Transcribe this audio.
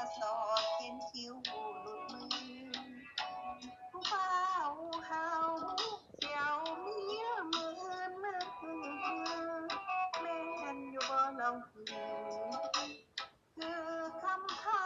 มาสอดเขียนคิ้วหลุดมือผู้เฝ้าเฮาเจ้าเมียเหมือนมาคือแม่นอยู่บ่ลองคือคือคำเขา